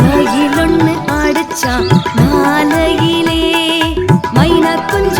மயிலொன்னு ஒண்ணு மாலையிலே மைனா குஞ்சு